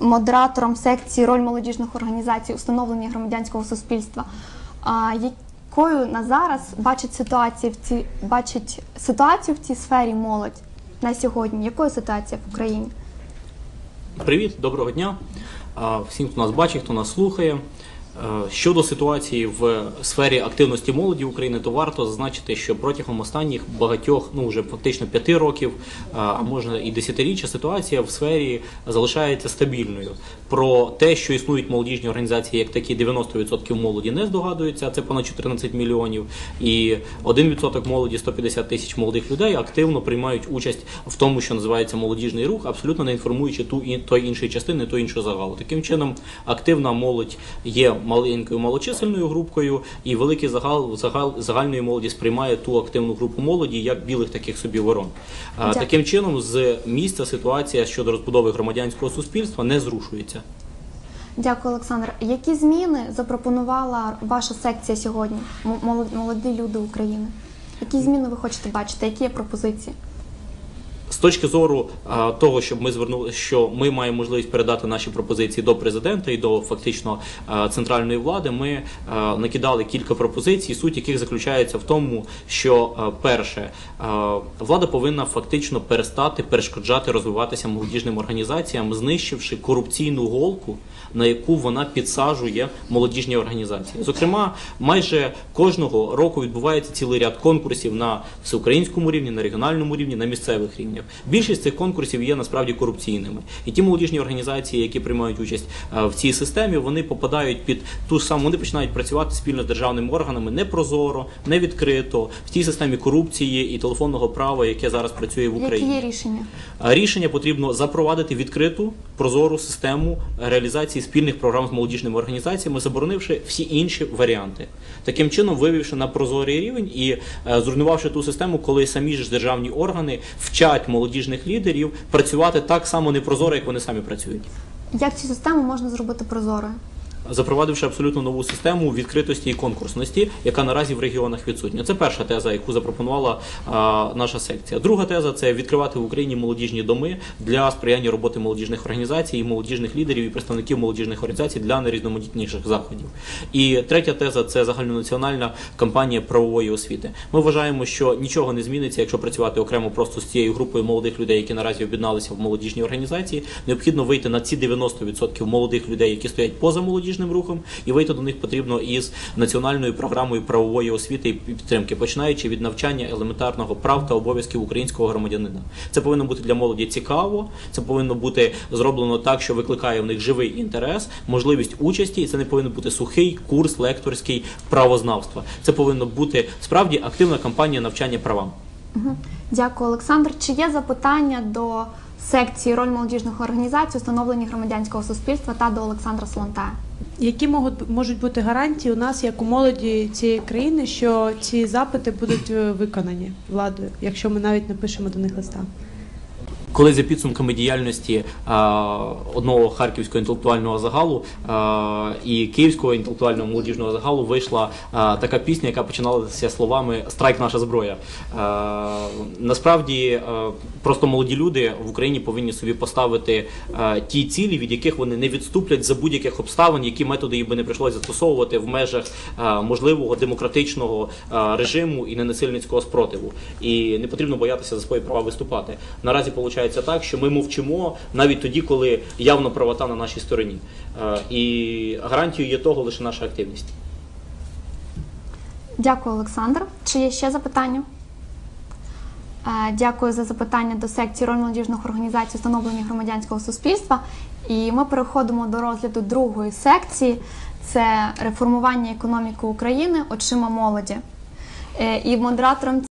модератором секції роль молодіжних організацій установлення громадянського суспільства. Якою на зараз бачить ситуацію в цій бачить ситуацію в цій сфері молодь на сьогодні? Якою ситуація в Україні? Привіт, доброго дня. Всім, хто нас бачить, хто нас слухає. Е, Щодо ситуації в сфері активності молоді України, то варто зазначити, що протягом останніх багатьох, ну вже фактично п'яти років, е, а можна і десятиріччя, ситуація в сфері залишається стабільною. Про те, що існують молодіжні організації, як такі 90% молоді не здогадуються, це понад 14 мільйонів, і 1% молоді 150 тисяч молодих людей активно приймають участь в тому, що називається молодіжний рух, абсолютно не інформуючи ту і той іншої частини, ту іншу загалу. Таким чином, активна молодь є маленькою малочисельною групкою, і великий загал, загал загальної молоді сприймає ту активну групу молоді як білих таких собі ворон. Дякую. Таким чином, з місця ситуація щодо розбудови громадянського суспільства не зрушується. Дякую, Олександр. Які зміни запропонувала ваша секція сьогодні? Молоді люди України. Які зміни ви хочете бачити? Які є пропозиції? З точки зору а, того, щоб ми звернули, що ми маємо можливість передати наші пропозиції до президента і до фактично а, центральної влади, ми а, накидали кілька пропозицій, суть яких заключається в тому, що а, перше а, влада повинна фактично перестати перешкоджати розвиватися молодіжним організаціям, знищивши корупційну голку, на яку вона підсаджує молодіжні організації. Зокрема, майже кожного року відбувається цілий ряд конкурсів на всеукраїнському рівні, на регіональному рівні, на місцевих рівнях. Більшість цих конкурсів є насправді корупційними. І ті молодіжні організації, які приймають участь е, в цій системі, вони попадають під ту саму, вони починають працювати спільно з державними органами непрозоро, не відкрито в тій системі корупції і телефонного права, яке зараз працює в Які Україні. є рішення? Рішення потрібно запровадити відкриту прозору систему реалізації спільних програм з молодіжними організаціями, заборонивши всі інші варіанти. Таким чином, вивівши на прозорий рівень і е, зруйнувавши ту систему, коли самі ж державні органи вчать молодіжних лідерів працювати так само непрозоро, як вони самі працюють. Як цю систему можна зробити прозорою? Запровадивши абсолютно нову систему відкритості і конкурсності, яка наразі в регіонах відсутня. Це перша теза, яку запропонувала наша секція. Друга теза це відкривати в Україні молодіжні доми для сприяння роботи молодіжних організацій, і молодіжних лідерів і представників молодіжних організацій для найрізноманітніших заходів. І третя теза це загальнонаціональна кампанія правової освіти. Ми вважаємо, що нічого не зміниться, якщо працювати окремо просто з цією групою молодих людей, які наразі об'єдналися в молодіжній організації. Необхідно вийти на ці 90% молодих людей, які стоять поза молодіжним рухом, і вийти до них потрібно із національною програмою правової освіти і підтримки, починаючи від навчання елементарного прав та обов'язків українського громадянина. Це повинно бути для молоді цікаво. Це повинно бути зроблено так, що викликає в них живий інтерес, можливість участі. І це не повинен бути сухий курс лекторський правознавства. Це повинно бути справді активна кампанія навчання правам. Дякую, Олександр. Чи є запитання до секції роль молодіжних організацій, установлення громадянського суспільства та до Олександра Солонтая? Які можуть, можуть бути гарантії у нас, як у молоді цієї країни, що ці запити будуть е, виконані владою, якщо ми навіть напишемо до них листа? Коли за підсумками діяльності а, одного харківського інтелектуального загалу а, і київського інтелектуального молодіжного загалу вийшла а, така пісня, яка починалася словами Страйк наша зброя. Насправді просто молоді люди в Україні повинні собі поставити ті цілі, від яких вони не відступлять за будь-яких обставин, які методи їм би не прийшлося застосовувати в межах можливого демократичного режиму і ненасильницького спротиву. І не потрібно боятися за свої права виступати. Наразі виходить так, що ми мовчимо навіть тоді, коли явно правота на нашій стороні. Е, І гарантією є того лише наша активність. Дякую, Олександр. Чи є ще запитання? Е, Дякую за запитання до секції роль молодіжних організацій установлення громадянського суспільства. І ми переходимо до розгляду другої секції: це реформування економіки України очима молоді. Е, І модератором